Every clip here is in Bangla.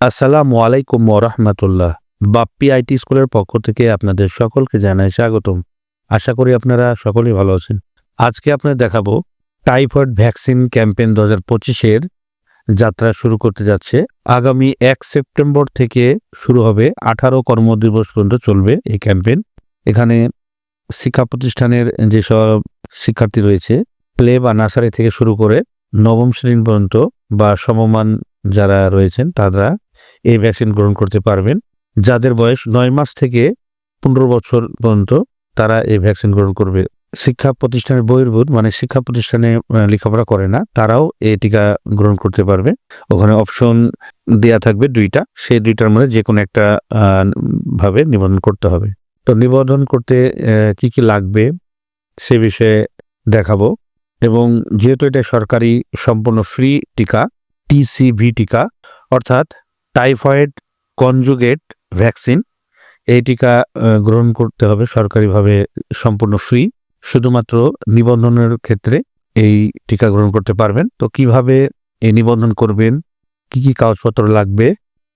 আসসালামু আলাইকুম ওরহমতুল্লাহ। বাপ্পি আইটি স্কুলের পক্ষ থেকে আপনাদের সকলকে জানাই স্বাগতম। আশা করি আপনারা সকলেই ভালো আছেন। আজকে আপনাদের দেখাবো টাইফয়েড ভ্যাকসিন ক্যাম্পেইন দু হাজার পঁচিশের যাত্রা শুরু করতে যাচ্ছে। আগামী এক সেপ্টেম্বর থেকে শুরু হবে আঠারো কর্মদিবস পর্যন্ত চলবে এই ক্যাম্পেইন। এখানে শিক্ষা প্রতিষ্ঠানের যেসব শিক্ষার্থী রয়েছে, প্লে বা নার্সারি থেকে শুরু করে নবম শ্রেণি পর্যন্ত বা সমমান যারা রয়েছেন, তারা এই ভ্যাকসিন গ্রহণ করতে পারবেন। যাদের বয়স নয় মাস থেকে পনেরো বছর পর্যন্ত, তারা এই ভ্যাকসিন গ্রহণ করবে। শিক্ষা প্রতিষ্ঠানের বহির্ভূত মানে শিক্ষা প্রতিষ্ঠানে লেখাপড়া করে না, তারাও এই টিকা গ্রহণ করতে পারবে। ওখানে অপশন দেয়া থাকবে দুইটা, সেই দুইটার মধ্যে যে কোনো একটা ভাবে নিবন্ধন করতে হবে। তো নিবন্ধন করতে কি কি লাগবে সে বিষয়ে দেখাবো। এবং যেহেতু এটা সরকারি সম্পূর্ণ ফ্রি টিকা টিসিভি টিকা, অর্থাৎ টাইফয়েড কনজুগেট ভ্যাকসিন। এই টিকা গ্রহণ করতে হবে সরকারিভাবে সম্পূর্ণ ফ্রি। শুধুমাত্র নিবন্ধনের ক্ষেত্রে এই টিকা গ্রহণ করতে পারবেন। তো কীভাবে এই নিবন্ধন করবেন? কি কি কাগজপত্র লাগবে?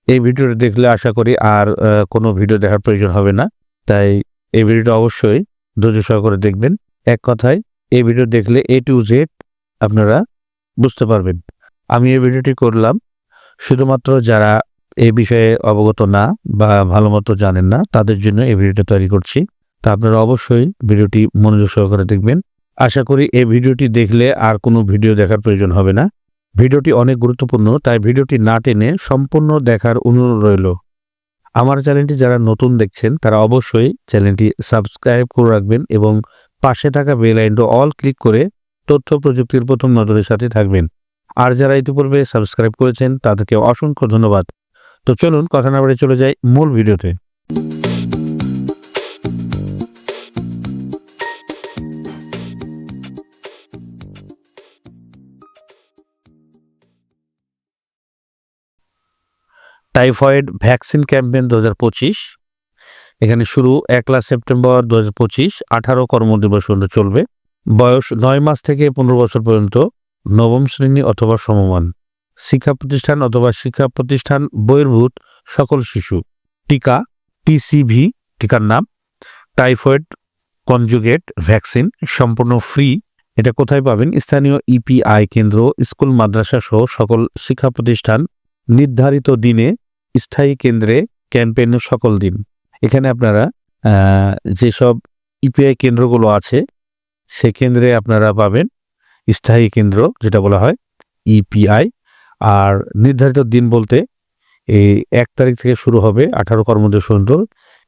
এই ভিডিওটা দেখলে আশা করি আর কোনো ভিডিও দেখার প্রয়োজন হবে না। তাই এই ভিডিওটা অবশ্যই ধৈর্য সহকারে দেখবেন। এক কথায়, এই ভিডিও দেখলে এ টু জেড আপনারা বুঝতে পারবেন। আমি এই ভিডিওটি করলাম। শুধুমাত্র যারা এ বিষয়ে অবগত না বা ভালো মতো জানেন না, তাদের জন্য এই ভিডিওটা তৈরি করছি। তা আপনারা অবশ্যই ভিডিওটি মনোযোগ সহকারে দেখবেন। আশা করি এই ভিডিওটি দেখলে আর কোনো ভিডিও দেখার প্রয়োজন হবে না। ভিডিওটি অনেক গুরুত্বপূর্ণ, তাই ভিডিওটি না টেনে সম্পূর্ণ দেখার অনুরোধ রইল। আমার চ্যানেলটি যারা নতুন দেখছেন, তারা অবশ্যই চ্যানেলটি সাবস্ক্রাইব করে রাখবেন এবং পাশে থাকা বেল আইনটা অল ক্লিক করে তথ্য প্রযুক্তির প্রথম নজরের সাথে থাকবেন। আর যারা ইতিপূর্বে সাবস্ক্রাইব করেছেন, তাদেরকে অসংখ্য ধন্যবাদ। তো চলুন, কথা না বাড়ি চলে যাই মূল ভিডিওতে। টাইফয়েড ভ্যাকসিন ক্যাম্পেইন দু হাজার পঁচিশ। এখানে শুরু একলা সেপ্টেম্বর দু হাজার পঁচিশ, আঠারো কর্মদিবস পর্যন্ত চলবে। বয়স নয় মাস থেকে পনেরো বছর পর্যন্ত। নবম শ্রেণি অথবা সমমান, শিক্ষা প্রতিষ্ঠান অথবা শিক্ষা প্রতিষ্ঠান, বহির্ভূত সকল শিশু। টিকা, টিসিভি, টিকার নাম, টাইফয়েড কনজুগেট ভ্যাকসিন, সম্পূর্ণ ফ্রি। এটা কোথায় পাবেন? স্থানীয় ইপিআই কেন্দ্র, স্কুল, মাদ্রাসা সহ সকল শিক্ষা প্রতিষ্ঠান। নির্ধারিত দিনে, স্থায়ী কেন্দ্রে ক্যাম্পেইনের সকল দিন। এখানে আপনারা যেসব ইপিআই কেন্দ্রগুলো আছে, সে কেন্দ্রে আপনারা পাবেন স্থায়ী কেন্দ্র যেটা বলা হয় ইপিআই আর নির্ধারিত দিন বলতে এই এক তারিখ থেকে শুরু হবে আঠারো কর্মদিবস পর্যন্ত।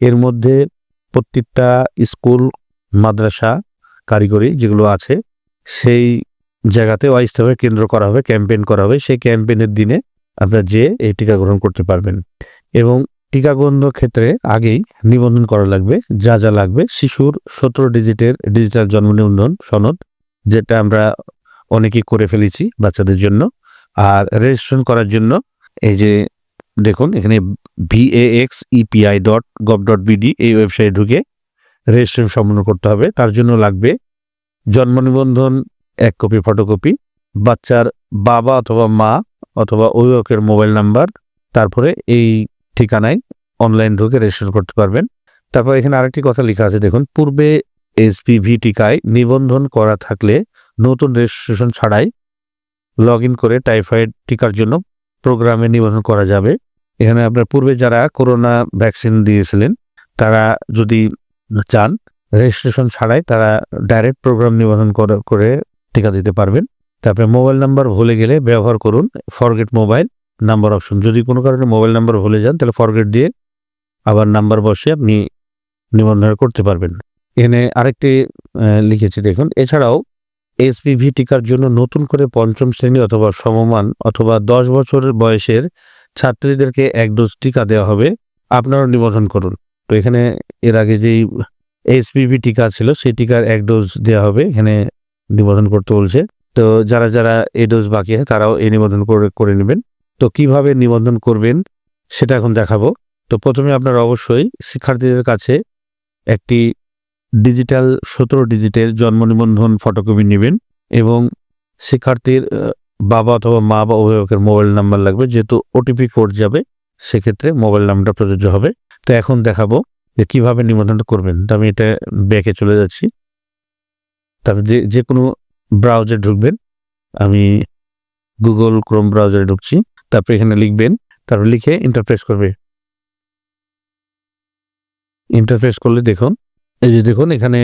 এর মধ্যে প্রত্যেকটা স্কুল, মাদ্রাসা কারিগরি যেগুলো আছে, সেই জায়গাতে অস্থায়ী কেন্দ্র করা হবে, ক্যাম্পেইন করা হবে। সেই ক্যাম্পেইনের দিনে আপনারা যে এই টিকা গ্রহণ করতে পারবেন। এবং টিকা গ্রহণের ক্ষেত্রে আগেই নিবন্ধন করা লাগবে, যা যা লাগবে। শিশুর সতেরো ডিজিটের ডিজিটাল জন্ম নিবন্ধন সনদ যেটা আমরা অনেকেই করে ফেলেছি বাচ্চাদের জন্য। আর রেজিস্ট্রেশন করার জন্য এই যে দেখুন, এখানে VAX EPI dot gov dot BD এই ওয়েবসাইটে ঢুকে রেজিস্ট্রেশন সম্পন্ন করতে হবে। তার জন্য লাগবে জন্ম নিবন্ধন, এক কপি ফটোকপি বাচ্চার বাবা অথবা মা অথবা অভিভাবকের মোবাইল নাম্বার তারপরে এই ঠিকানায় অনলাইন ঢুকে রেজিস্ট্রেশন করতে পারবেন। তারপর এখানে আরেকটি কথা লেখা আছে, দেখুন, পূর্বে এসপিভি টিকায় নিবন্ধন করা থাকলে নতুন রেজিস্ট্রেশন ছাড়াই লগ ইন করে টাইফয়েড টিকার জন্য প্রোগ্রামে নিবন্ধন করা যাবে। এখানে আপনার পূর্বে যারা করোনা ভ্যাকসিন দিয়েছিলেন, তারা যদি চান, রেজিস্ট্রেশন ছাড়াই তারা ডাইরেক্ট প্রোগ্রাম নিবন্ধন করে- টিকা দিতে পারবেন। তারপরে মোবাইল নাম্বার ভুলে গেলে ব্যবহার করুন, ফরগেট মোবাইল নাম্বার অপশন। যদি কোনো কারণে মোবাইল নাম্বার ভুলে যান, তাহলে ফরগেট দিয়ে আবার নাম্বার বসে আপনি নিবন্ধন করতে পারবেন। এখানে আরেকটি লিখেছি, দেখুন। এছাড়াও এসপিভি টিকার জন্য নতুন করে পঞ্চম শ্রেণি অথবা সমমান অথবা দশ বছরের বয়সের ছাত্রীদেরকে এক ডোজ টিকা দেওয়া হবে। আপনারাও নিবন্ধন করুন। তো এখানে এর আগে যেই এসপিভি টিকা ছিল, সেই টিকার এক ডোজ দেওয়া হবে। এখানে নিবন্ধন করতে বলছে। তো যারা যারা এই ডোজ বাকি আছে, তারাও এই নিবন্ধন করে করে নেবেন। তো কীভাবে নিবন্ধন করবেন, সেটা এখন দেখাবো। তো প্রথমে আপনারা অবশ্যই শিক্ষার্থীদের কাছে একটি ডিজিটাল সতেরো ডিজিটের জন্ম নিবন্ধন ফটোকপি নেবেন এবং শিক্ষার্থীর বাবা অথবা মা বা অভিভাবকের মোবাইল নাম্বার লাগবে, যেহেতু ওটিপি কোড যাবে, সেক্ষেত্রে মোবাইল নাম্বারটা প্রযোজ্য হবে। তো এখন দেখাবো যে কীভাবে নিবন্ধনটা করবেন। তো আমি এটা ব্যাকে চলে যাচ্ছি। তারপর যে যে কোনো ব্রাউজার ঢুকবেন। আমি গুগল ক্রোম ব্রাউজারে ঢুকছি। তারপর এখানে লিখবেন, তারপর লিখে ইন্টারপ্রেস করবে। ইন্টারফেস করলে দেখুন এই যে দেখুন, এখানে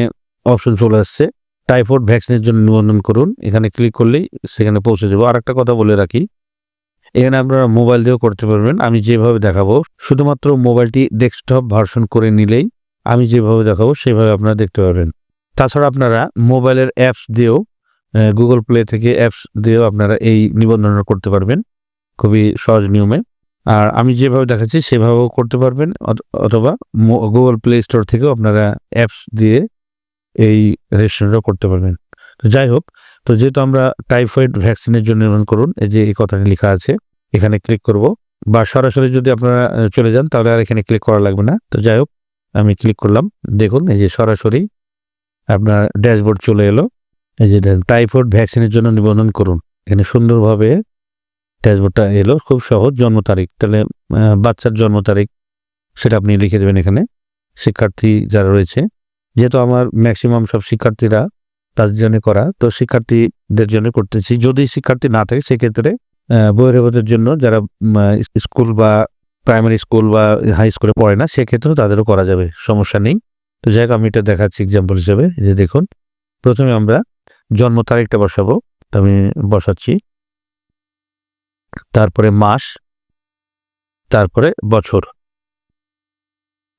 অপশন চলে আসছে। টাইফয়েড ভ্যাকসিনের জন্য নিবন্ধন করুন। এখানে ক্লিক করলেই সেখানে পৌঁছে যাব। আর একটা কথা বলে রাখি, এখানে আপনারা মোবাইল দিয়েও করতে পারবেন। আমি যেভাবে দেখাবো, শুধুমাত্র মোবাইলটি ডেস্কটপ ভার্সন করে নিলেই আমি যেভাবে দেখাবো, সেভাবে আপনারা দেখতে পারবেন। তাছাড়া আপনারা মোবাইলের অ্যাপস দিয়েও গুগল প্লে থেকে অ্যাপস দিয়েও আপনারা এই নিবন্ধনটা করতে পারবেন। খুবই সহজ নিয়মে। আর আমি যেভাবে দেখাচ্ছি, সেভাবেও করতে পারবেন। অথ- অথবা গুগল প্লে স্টোর থেকেও আপনারা অ্যাপস দিয়ে এই রেজিস্ট্রেশনটা করতে পারবেন। তো যাই হোক, তো যেহেতু আমরা টাইফয়েড ভ্যাকসিনের জন্য নিবন্ধন করুন, এই যে এই কথাটি লেখা আছে, এখানে ক্লিক করব। বা সরাসরি যদি আপনারা চলে যান, তাহলে আর এখানে ক্লিক করা লাগবে না। তো যাই হোক, আমি ক্লিক করলাম। দেখুন, এই যে সরাসরি আপনার ড্যাশবোর্ড চলে এলো। এই যে টাইফয়েড ভ্যাকসিনের জন্য নিবন্ধন করুন। এখানে সুন্দরভাবে ড্যাশবোর্ডটা এলো, খুব সহজ জন্ম তারিখ। তাহলে বাচ্চার জন্ম তারিখ সেটা আপনি লিখে দেবেন এখানে, শিক্ষার্থী যারা রয়েছে। যেহেতু আমার ম্যাক্সিমাম সব শিক্ষার্থীরা তাদের জন্য করা, তো শিক্ষার্থীদের জন্য করতেছি। যদি শিক্ষার্থী না থাকে, সেক্ষেত্রে বহিরাগতের জন্য যারা স্কুল বা প্রাইমারি স্কুল বা হাই স্কুলে পড়ে না, সেক্ষেত্রেও তাদেরও করা যাবে, সমস্যা নেই। তো যাই হোক, আমি এটা দেখাচ্ছি এক্সাম্পল হিসেবে। যে দেখুন, প্রথমে আমরা জন্ম তারিখটা বসাবো। আমি বসাচ্ছি। তারপরে মাস, তারপরে বছর।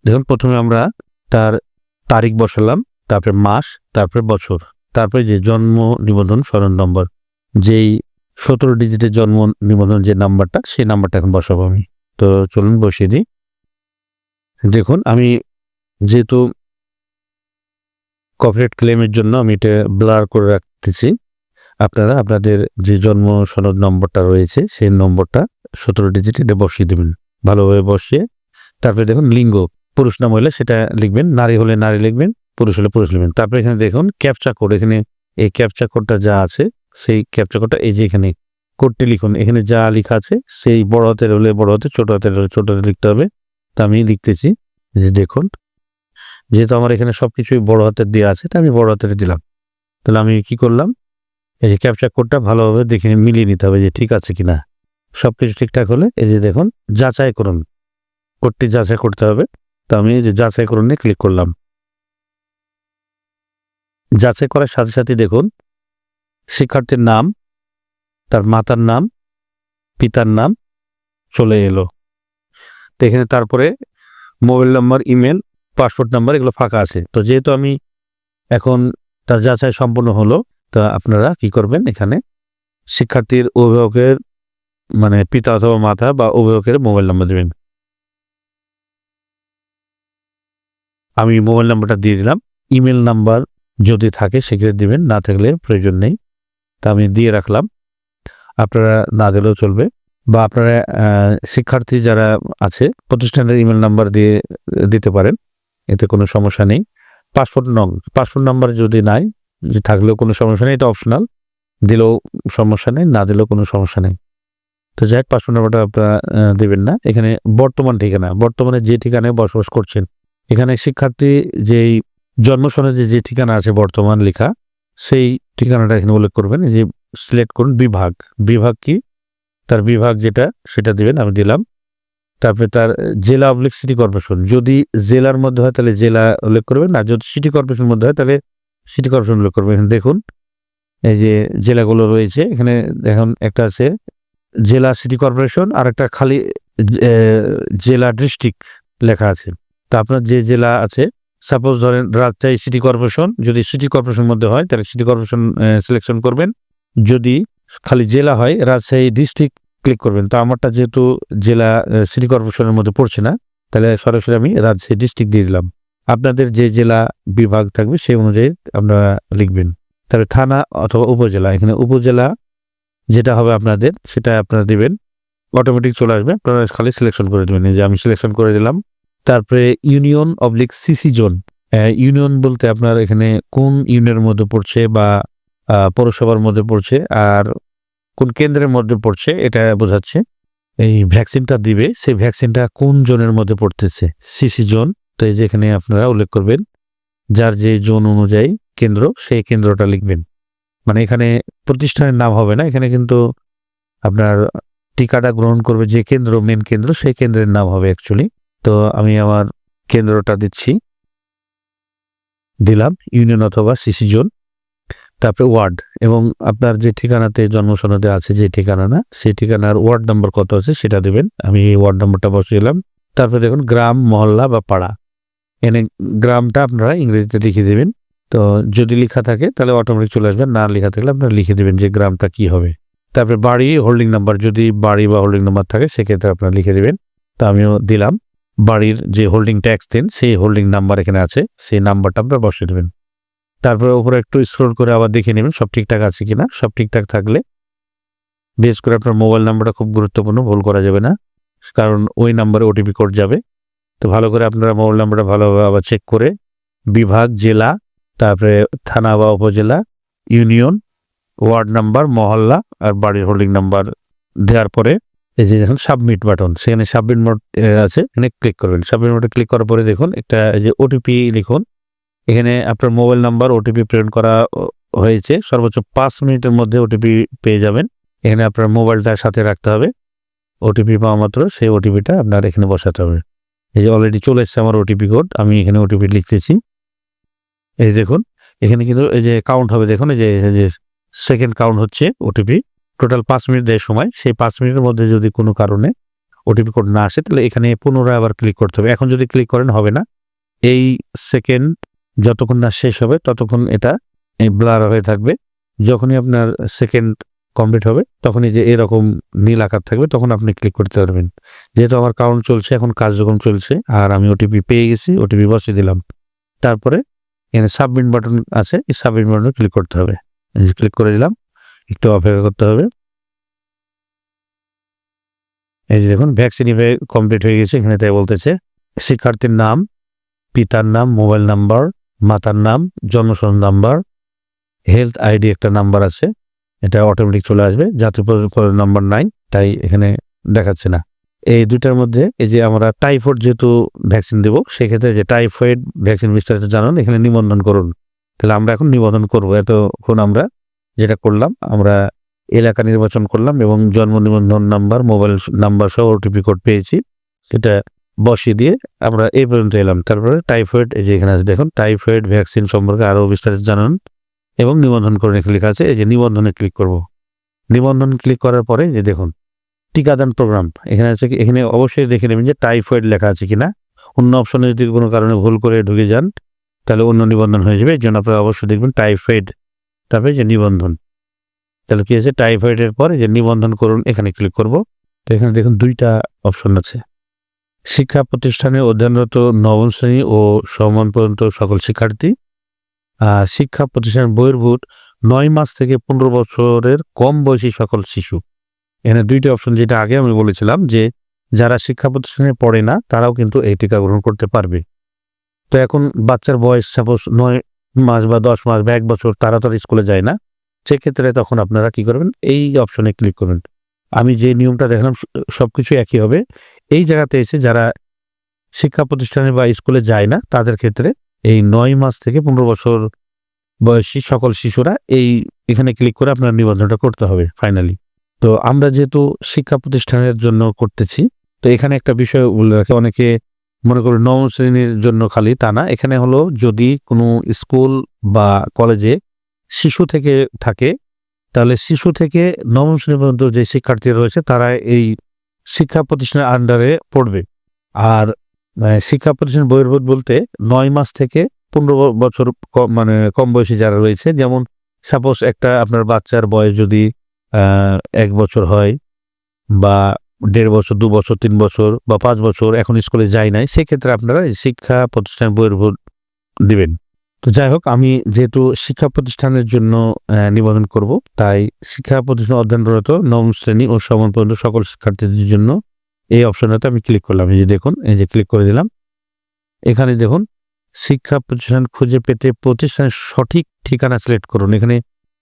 দেখুন, প্রথমে আমরা তার তারিখ বসালাম, তারপরে মাস, তারপরে বছর। তারপরে যে জন্ম নিবন্ধন সরণ নম্বর, যেই সতেরো ডিজিটের জন্ম নিবন্ধন যে নাম্বারটা, সেই নাম্বারটা এখন বসাবো আমি। তো চলুন, বসিয়ে দিই। দেখুন, আমি যেহেতু কপিরাইট ক্লেমের জন্য আমি এটা ব্লার করে রাখতেছি আপনারা আপনাদের যে জন্ম সনদ নম্বরটা রয়েছে, সেই নম্বরটা সতেরো ডিজিট এটা বসিয়ে দেবেন। ভালোভাবে বসিয়ে, তারপরে দেখুন লিঙ্গ, পুরুষ না মহিলা সেটা লিখবেন, নারী হলে নারী লিখবেন, পুরুষ হলে পুরুষ লিখবেন। তারপরে এখানে দেখুন ক্যাপচা কোড এখানে এই ক্যাপচা কোডটা যা আছে, সেই ক্যাপচা কোডটা এই যে এখানে কোডটি লিখুন, এখানে যা লেখা আছে, সেই বড় হাতের হলে বড় হাতে, ছোট হাতের হলে ছোট হাতে লিখতে হবে। তা আমি লিখতেছি, যে দেখুন, যেহেতু আমার এখানে সব কিছুই বড় হাতের দেওয়া আছে, তা আমি বড় হাতের দিলাম। তাহলে আমি কি করলাম এই যে ক্যাপচা কোডটা ভালোভাবে দেখে মিলিয়ে নিতে হবে যে ঠিক আছে কিনা। সব কিছু ঠিকঠাক হলে এই যে দেখুন, যাচাই করুন। কোডটি যাচাই করতে হবে। তো আমি এই যে যাচাই করুন নিয়ে ক্লিক করলাম। যাচাই করার সাথে সাথে দেখুন, শিক্ষার্থীর নাম, তার মাতার নাম, পিতার নাম চলে এলো। তো এখানে তারপরে mobile number, email, passport number এগুলো ফাঁকা আছে। তো যেহেতু আমি এখন তার যাচাই সম্পূর্ণ হলো তা আপনারা কি করবেন এখানে? শিক্ষার্থীর অভিভাবকের মানে পিতা অথবা মাতা বা অভিভাবকের মোবাইল নাম্বার দেবেন। আমি মোবাইল নাম্বারটা দিয়ে দিলাম। ইমেল নাম্বার যদি থাকে সেক্ষেত্রে দিবেন, না থাকলে প্রয়োজন নেই। তা আমি দিয়ে রাখলাম। আপনারা না দিলেও চলবে। বা আপনারা শিক্ষার্থী যারা আছে, প্রতিষ্ঠানের ইমেল নাম্বার দিয়ে, দিতে পারেন। এতে কোনো সমস্যা নেই। পাসপোর্ট নং, পাসপোর্ট নাম্বার যদি নাই থাকলেও কোনো সমস্যা নেই, এটা অপশনাল দিলেও সমস্যা নেই, না দিলেও কোনো সমস্যা নেই। তো যাই হোক পাসপোর্ট নাম্বারটা আপনারা দেবেন না। এখানে বর্তমান ঠিকানা, বর্তমানে যে ঠিকানায় বসবাস করছেন, এখানে শিক্ষার্থী যেই জন্মসনদে যে ঠিকানা আছে বর্তমান লেখা, সেই ঠিকানাটা এখানে উল্লেখ করবেন। যে সিলেক্ট করুন, বিভাগ। বিভাগ কি? তার বিভাগ যেটা, সেটা দিবেন, আমি দিলাম। তারপরে তার জেলা অবলিক সিটি কর্পোরেশন যদি জেলার মধ্যে হয়, তাহলে জেলা উল্লেখ করবেন। আর যদি সিটি কর্পোরেশনের মধ্যে হয়, তাহলে সিটি কর্পোরেশন উল্লেখ করবেন এখানে দেখুন, এই যে জেলাগুলো রয়েছে, এখানে দেখুন একটা আছে, জেলা সিটি কর্পোরেশন আর একটা খালি জেলা ডিস্ট্রিক্ট লেখা আছে। তা আপনার যে জেলা আছে সাপোজ ধরেন রাজশাহী সিটি কর্পোরেশন যদি সিটি কর্পোরেশনের মধ্যে হয়, তাহলে সিটি কর্পোরেশন সিলেকশন করবেন। যদি খালি জেলা হয়, রাজশাহী ডিস্ট্রিক্ট ক্লিক করবেন। তো আমারটা যেহেতু জেলা সিটি কর্পোরেশনের মধ্যে পড়ছে না, তাহলে সরাসরি আমি রাজশাহী ডিস্ট্রিক্ট দিয়ে দিলাম। আপনাদের যে জেলা বিভাগ থাকবে সেই অনুযায়ী আপনারা লিখবেন। তাহলে থানা অথবা উপজেলা, এখানে উপজেলা যেটা হবে আপনাদের, সেটা আপনারা দিবেন। অটোমেটিক চলে আসবে, আপনারা খালি সিলেকশন করে দেবেন। যে আমি সিলেকশন করে দিলাম। তারপরে union oblique CC zone union বলতে আপনার এখানে কোন ইউনিয়নের মধ্যে পড়ছে বা পৌরসভার মধ্যে পড়ছে আর কোন কেন্দ্রের মধ্যে পড়ছে এটা বোঝাচ্ছে। এই ভ্যাকসিনটা দিবে, সেই ভ্যাকসিনটা কোন জোনের মধ্যে পড়তেছে? সিসি জোন তো এই যেখানে আপনারা উল্লেখ করবেন, যার যে জোন অনুযায়ী কেন্দ্র, সেই কেন্দ্রটা লিখবেন। মানে এখানে প্রতিষ্ঠানের নাম হবে না, এখানে কিন্তু আপনার টিকাটা গ্রহণ করবে যে কেন্দ্র মেন কেন্দ্র, সেই কেন্দ্রের নাম হবে অ্যাকচুয়ালি তো আমি আমার কেন্দ্রটা দিচ্ছি। দিলাম, ইউনিয়ন অথবা সিসি জোন, তারপরে ওয়ার্ড, এবং আপনার যে ঠিকানাতে জন্মসনদে আছে যে ঠিকানা না, সেই ঠিকানার ওয়ার্ড নম্বর কত আছে সেটা দেবেন। আমি এই ওয়ার্ড নাম্বারটা বসিয়ে তারপরে দেখুন, গ্রাম, মহল্লা বা পাড়া। এনে গ্রামটা আপনারা ইংরেজিতে লিখে দেবেন। তো যদি লেখা থাকে, তাহলে অটোমেটিক চলে আসবেন না লেখা থাকলে আপনারা লিখে দেবেন যে গ্রামটা কি হবে। তারপরে বাড়ি হোল্ডিং নাম্বার যদি বাড়ি বা হোল্ডিং নাম্বার থাকে, সেক্ষেত্রে আপনারা লিখে দেবেন। তা আমিও দিলাম। বাড়ির যে হোল্ডিং ট্যাক্স দেন, সেই হোল্ডিং নাম্বার এখানে আছে। সেই নাম্বারটা আপনারা বসিয়ে দেবেন। তারপরে উপরে একটু স্ক্রল করে আবার দেখে নেবেন সব ঠিকঠাক আছে কিনা। সব ঠিকঠাক থাকলে বেশ করে আপনার মোবাইল নাম্বারটা খুব গুরুত্বপূর্ণ, ভুল করা যাবে না। কারণ ওই নাম্বারে ওটিপি কোড যাবে। তো ভালো করে আপনারা মোবাইল নাম্বারটা ভালোভাবে আবার চেক করে বিভাগ, জেলা, তারপরে থানা বা উপজেলা, ইউনিয়ন, ওয়ার্ড নাম্বার, মহল্লা আর বাড়ির হোল্ডিং নাম্বার দেওয়ার পরে এই যে দেখুন সাবমিট বাটন সেখানে সাবমিট মোড আছে, এখানে ক্লিক করবেন। সাবমিট মোডে ক্লিক করার পরে দেখুন একটা যে ওটিপি লিখুন। এখানে আপনার মোবাইল নাম্বার ওটিপি প্রেরণ করা হয়েছে। সর্বোচ্চ পাঁচ মিনিটের মধ্যে ওটিপি পেয়ে যাবেন। এখানে আপনার মোবাইলটা সাথে রাখতে হবে। ওটিপি পাওয়া মাত্র, সেই ওটিপিটা আপনার এখানে বসাতে হবে। এই যে অলরেডি চলে এসছে আমার ওটিপি কোড আমি এখানে ওটিপি লিখতেছি। এই দেখুন, এখানে কিন্তু এই যে কাউন্ট হবে, দেখুন, এই যে এই যে সেকেন্ড কাউন্ট হচ্ছে ওটিপি টোটাল পাঁচ মিনিট দেয় সময়, সেই পাঁচ মিনিটের মধ্যে যদি কোনো কারণে ওটিপি কোড না আসে, তাহলে এখানে পুনরায় আবার ক্লিক করতে হবে। এখন যদি ক্লিক করেন, হবে না। এই সেকেন্ড যতক্ষণ না শেষ হবে, ততক্ষণ এটা ব্লার হয়ে থাকবে। যখনই আপনার সেকেন্ড কমপ্লিট হবে, তখনই যে এরকম নীল আকার থাকবে, তখন আপনি ক্লিক করতে পারবেন। যেহেতু আমার কাউন্ট চলছে, এখন কার্যক্রম চলছে, আর আমি ওটিপি পেয়ে গেছি ওটিপি বসিয়ে দিলাম। তারপরে এখানে সাবমিট বাটন আছে, এই সাবমিট বাটনে ক্লিক করতে হবে। ক্লিক করে দিলাম, একটু অপেক্ষা করতে হবে। এই যে দেখুন ভ্যাকসিন কমপ্লিট হয়ে গেছে, এখানে তাই বলতেছে, শিক্ষার্থীর নাম, পিতার নাম মোবাইল নাম্বার মাতার নাম জন্মসন নাম্বার হেলথ আইডি একটা নাম্বার আছে। এটা অটোমেটিক চলে আসবে। জাতীয় পরিচয় নাম্বার নাই তাই এখানে দেখাচ্ছে না। এই দুইটার মধ্যে এই যে আমরা টাইফয়েড যেহেতু ভ্যাকসিন দেবো, সেক্ষেত্রে যে টাইফয়েড ভ্যাকসিন বিস্তারিত জানান, এখানে নিবন্ধন করুন। তাহলে আমরা এখন নিবন্ধন করব। এতক্ষণ আমরা যেটা করলাম, আমরা এলাকা নির্বাচন করলাম এবং জন্ম নিবন্ধন নাম্বার মোবাইল নাম্বার সহ ওটিপি কোড পেয়েছি। সেটা বসিয়ে দিয়ে আমরা এই পর্যন্ত এলাম। তারপরে টাইফয়েড এই যে এখানে আছে, দেখুন টাইফয়েড ভ্যাকসিন সম্পর্কে আরও বিস্তারিত জানান। এবং নিবন্ধন এখানে লেখা আছে, এই যে নিবন্ধনে ক্লিক করব। নিবন্ধন ক্লিক করার পরে যে দেখুন, টিকাদান প্রোগ্রাম এখানে আছে কি, এখানে অবশ্যই দেখে নেবেন যে টাইফয়েড লেখা আছে কিনা। অন্য অপশনে যদি কোনো কারণে ভুল করে ঢুকে যান, তাহলে অন্য নিবন্ধন হয়ে যাবে, এই জন্য আপনারা অবশ্যই দেখবেন টাইফয়েড তারপরে যে নিবন্ধন। তাহলে কী আছে টাইফয়েডের পরে যে নিবন্ধন করুন, এখানে ক্লিক করব। তো এখানে দেখুন দুইটা অপশন আছে। শিক্ষা প্রতিষ্ঠানে অধ্যয়নরত নবম শ্রেণি ও সমান পর্যন্ত সকল শিক্ষার্থী শিক্ষা প্রতিষ্ঠান বহির্ভূত নয় মাস থেকে পনেরো বছরের কম বয়সী সকল শিশু। এখানে দুইটা অপশন যেটা আগে আমি বলেছিলাম যে, যারা শিক্ষা প্রতিষ্ঠানে পড়ে না, তারাও কিন্তু এই টিকা গ্রহণ করতে পারবে। তো এখন বাচ্চার বয়স সাপোজ নয় মাস বা দশ মাস বা এক বছর, তারা তো স্কুলে যায় না। সেক্ষেত্রে তখন আপনারা কি করবেন? এই অপশনে ক্লিক করবেন। আমি যে নিয়মটা দেখলাম সব কিছু একই হবে। এই জায়গাতে এসে যারা শিক্ষা প্রতিষ্ঠানে বা স্কুলে যায় না, তাদের ক্ষেত্রে এই নয় মাস থেকে পনেরো বছর বয়সী সকল শিশুরা এই এখানে ক্লিক করে আপনার নিবন্ধনটা করতে হবে ফাইনালি তো আমরা যেহেতু শিক্ষা প্রতিষ্ঠানের জন্য করতেছি, তো এখানে একটা বিষয় বলে রাখে, অনেকে মনে করুন নবম শ্রেণির জন্য খালি, তা না। এখানে হলো যদি কোনো স্কুল বা কলেজে শিশু থেকে থাকে, তাহলে শিশু থেকে নবম শ্রেণি পর্যন্ত যে শিক্ষার্থীরা রয়েছে, তারা এই শিক্ষা প্রতিষ্ঠানের আন্ডারে পড়বে। আর শিক্ষা প্রতিষ্ঠান বহির্ভূত বলতে নয় মাস থেকে পনেরো বছর কম মানে কম বয়সী যারা রয়েছে, যেমন সাপোজ একটা আপনার বাচ্চার বয়স যদি এক বছর হয় বা দেড় বছর, দু বছর, তিন বছর বা পাঁচ বছর এখন স্কুলে যায় নাই, সেক্ষেত্রে আপনারা শিক্ষা প্রতিষ্ঠান বহির্ভূত দিবেন। তো যাই হোক, আমি যেহেতু শিক্ষা প্রতিষ্ঠানের জন্য নিবন্ধন করব, তাই শিক্ষা প্রতিষ্ঠান অধ্যয়নরত নবম শ্রেণি ও সমান পর্যন্ত সকল শিক্ষার্থীদের জন্য এই অপশনটাতে আমি ক্লিক করলাম। এই যে দেখুন, এই যে ক্লিক করে দিলাম। এখানে দেখুন, শিক্ষা প্রতিষ্ঠান খুঁজে পেতে প্রতিষ্ঠানের সঠিক ঠিকানা সিলেক্ট করুন। এখানে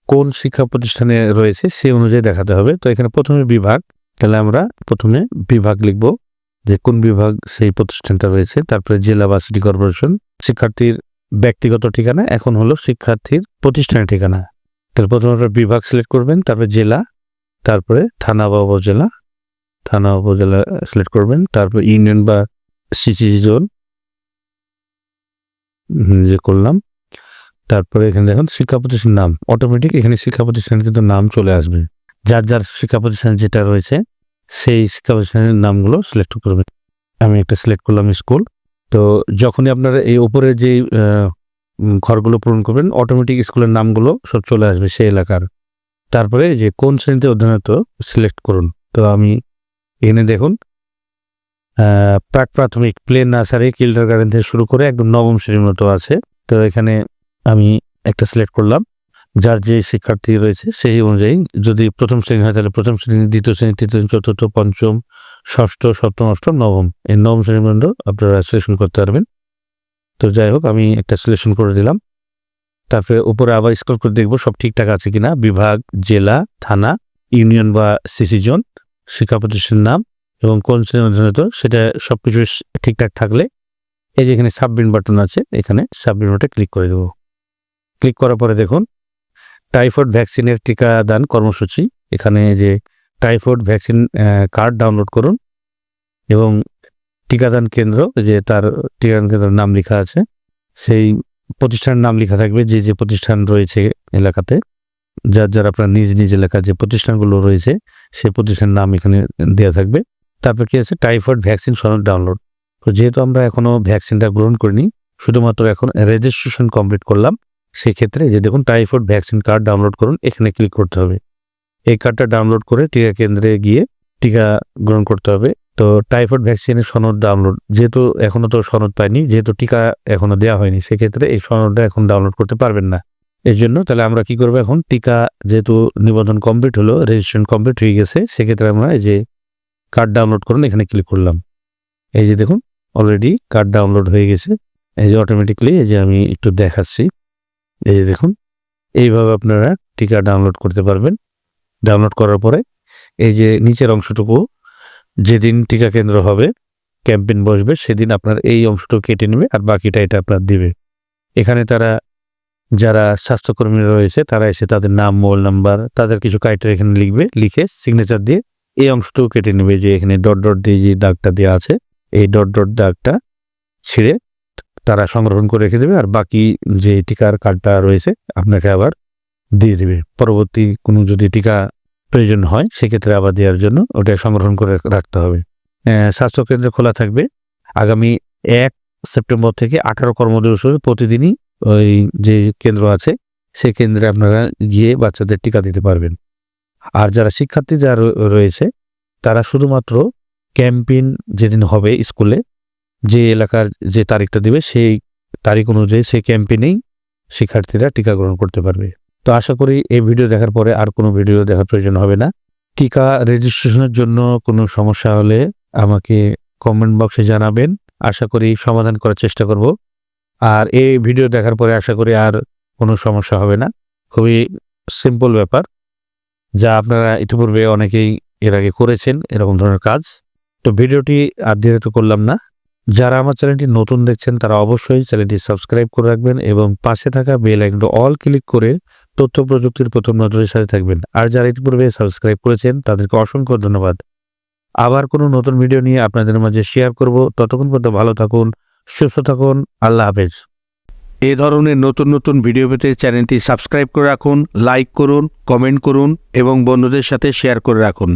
কোন শিক্ষা প্রতিষ্ঠানে রয়েছে সেই অনুযায়ী দেখাতে হবে। তো এখানে প্রথমে বিভাগ, তাহলে আমরা প্রথমে বিভাগ লিখব, যে কোন বিভাগ সেই প্রতিষ্ঠানটা রয়েছে। তারপরে জেলা বা সিটি কর্পোরেশন, শিক্ষার্থীর ব্যক্তিগত ঠিকানা, এখন হলো শিক্ষার্থীর প্রতিষ্ঠানের ঠিকানা। তাহলে প্রথমে বিভাগ সিলেক্ট করবেন, তারপরে জেলা, তারপরে থানা বা উপজেলা থানা উপজেলা সিলেক্ট করবেন, তারপর ইউনিয়ন বা সিসি জোন যে করলাম, তারপরে এখানে দেখুন শিক্ষা প্রতিষ্ঠানের নাম অটোমেটিক এখানে শিক্ষা প্রতিষ্ঠানের কিন্তু নাম চলে আসবে। যার যার শিক্ষা প্রতিষ্ঠান যেটা রয়েছে, সেই শিক্ষা প্রতিষ্ঠানের নামগুলো সিলেক্ট করবেন। আমি একটা সিলেক্ট করলাম স্কুল তো যখনই আপনারা এই উপরে যে ঘরগুলো পূরণ করবেন অটোমেটিক স্কুলের নামগুলো সব চলে আসবে সেই এলাকার। তারপরে যে কোন শ্রেণীতে অধ্যয়নত সিলেক্ট করুন। তো আমি এখানে দেখুন। প্রাক প্রাথমিক প্লে নার্সারি, কিল্ডার গার্ডেন থেকে শুরু করে একদম নবম শ্রেণির মতো আছে। তো এখানে আমি একটা সিলেক্ট করলাম, যার যে শিক্ষার্থী রয়েছে সেই অনুযায়ী যদি প্রথম শ্রেণি হয় তাহলে প্রথম শ্রেণি, দ্বিতীয় শ্রেণি, তৃতীয় শ্রেণি, চতুর্থ, পঞ্চম, ষষ্ঠ, সপ্তম, অষ্টম, নবম এই নবম শ্রেণি পর্যন্ত আপনারা সিলেকশন করতে পারবেন। তো যাই হোক, আমি একটা সিলেকশন করে দিলাম। তারপরে উপরে আবার স্কোর করে দেখব সব ঠিকঠাক আছে কিনা। বিভাগ, জেলা, থানা, ইউনিয়ন বা সিসি জোন। শিক্ষা প্রতিষ্ঠানের নাম এবং কোন শ্রেণির অধীনত সেটা সব কিছু ঠিকঠাক থাকলে এই যে এখানে সাবমিট বাটন আছে, এখানে সাবমিট বাটনে ক্লিক করে দেবো। ক্লিক করার পরে দেখুন, টাইফয়েড ভ্যাকসিনের টিকাদান কর্মসূচি। এখানে যে টাইফয়েড ভ্যাকসিন কার্ড ডাউনলোড করুন এবং টিকাদান কেন্দ্র যে তার টিকাদান কেন্দ্রের নাম লেখা আছে, সেই প্রতিষ্ঠানের নাম লেখা থাকবে, যে যে প্রতিষ্ঠান রয়েছে এলাকাতে। যার যার আপনার নিজ নিজ এলাকার যে প্রতিষ্ঠানগুলো রয়েছে সেই প্রতিষ্ঠানের নাম এখানে দেওয়া থাকবে। তারপর কি আছে? টাইফয়েড ভ্যাকসিন সনদ ডাউনলোড। তো যেহেতু আমরা এখনও ভ্যাকসিনটা গ্রহণ করিনি, শুধুমাত্র এখন রেজিস্ট্রেশন কমপ্লিট করলাম, সেক্ষেত্রে যে দেখুন টাইফয়েড ভ্যাকসিন কার্ড ডাউনলোড করুন, এখানে ক্লিক করতে হবে। এই কার্ডটা ডাউনলোড করে টিকা কেন্দ্রে গিয়ে টিকা গ্রহণ করতে হবে। তো টাইফয়েড ভ্যাকসিনের সনদ ডাউনলোড, যেহেতু এখনও তো সনদ পায়নি যেহেতু টিকা এখনও দেওয়া হয়নি, সেক্ষেত্রে এই সনদটা এখন ডাউনলোড করতে পারবেন না। এর জন্য তাহলে আমরা কি করব এখন? টিকা যেহেতু নিবন্ধন কমপ্লিট হলো রেজিস্ট্রেশন কমপ্লিট হয়ে গেছে, সেক্ষেত্রে আমরা এই যে কার্ড ডাউনলোড করুন, এখানে ক্লিক করলাম। এই যে দেখুন অলরেডি কার্ড ডাউনলোড হয়ে গেছে। এই যে অটোমেটিকলি এই যে আমি একটু দেখাচ্ছি। এই যে দেখুন, এইভাবে আপনারা টিকা ডাউনলোড করতে পারবেন। ডাউনলোড করার পরে এই যে নিচের অংশটুকু যেদিন টিকা কেন্দ্র হবে ক্যাম্পেইন বসবে, সেদিন আপনার এই অংশটুকু কেটে নেবে আর বাকিটা এটা আপনার দিবে। এখানে তারা যারা স্বাস্থ্যকর্মীরা রয়েছে, তারা এসে তাদের নাম, মোবাইল নাম্বার, তাদের কিছু ক্রাইটেরিয়া এখানে লিখবে, লিখে সিগনেচার দিয়ে এই অংশটুকু কেটে নেবে যে এখানে ডট ডট দিয়ে যে দাগটা দেওয়া আছে, এই ডট ডট দাগটা ছিঁড়ে তারা সংগ্রহণ করে রেখে দেবে আর বাকি যে টিকার কার্ডটা রয়েছে, আপনাকে আবার দিয়ে দেবে। পরবর্তী কোনো যদি টিকা প্রয়োজন হয়, সেক্ষেত্রে আবার দেওয়ার জন্য ওটা সংগ্রহণ করে রাখতে হবে। স্বাস্থ্যকেন্দ্র খোলা থাকবে। আগামী এক সেপ্টেম্বর থেকে আঠারো কর্মদিবস প্রতিদিনই ওই যে কেন্দ্র আছে, সেই কেন্দ্রে আপনারা গিয়ে বাচ্চাদের টিকা দিতে পারবেন। আর যারা শিক্ষার্থী যারা রয়েছে, তারা শুধুমাত্র ক্যাম্পেইন যেদিন হবে স্কুলে, যে এলাকার যে তারিখটা দিবে, সেই তারিখ অনুযায়ী সেই ক্যাম্পেইনেই শিক্ষার্থীরা টিকা গ্রহণ করতে পারবে। তো আশা করি এই ভিডিও দেখার পরে আর কোনো ভিডিও দেখার প্রয়োজন হবে না। টিকা রেজিস্ট্রেশনের জন্য কোনো সমস্যা হলে আমাকে কমেন্ট বক্সে জানাবেন। আশা করি সমাধান করার চেষ্টা করব। আর এই ভিডিও দেখার পরে আশা করি আর কোনো সমস্যা হবে না। খুবই সিম্পল ব্যাপার, যা আপনারা ইতিপূর্বে অনেকেই এর আগে করেছেন এরকম ধরনের কাজ। তো ভিডিওটি আর ধীরে তো করলাম না। যারা আমার চ্যানেলটি নতুন দেখছেন, তারা অবশ্যই চ্যানেলটি সাবস্ক্রাইব করে রাখবেন এবং পাশে থাকা বেল আইকনটা অল ক্লিক করে তথ্য প্রযুক্তির প্রথম নজরের সাথে থাকবেন। আর যারা ইতিপূর্বে সাবস্ক্রাইব করেছেন, তাদেরকে অসংখ্য ধন্যবাদ। আবার কোনো নতুন ভিডিও নিয়ে আপনাদের মাঝে শেয়ার করব। ততক্ষণ পর্যন্ত ভালো থাকুন সুস্থ থাকুন, আল্লাহ হাফেজ। এ ধরনের নতুন নতুন ভিডিও পেতে চ্যানেলটি সাবস্ক্রাইব করে রাখুন, লাইক করুন, কমেন্ট করুন এবং বন্ধুদের সাথে শেয়ার করে রাখুন।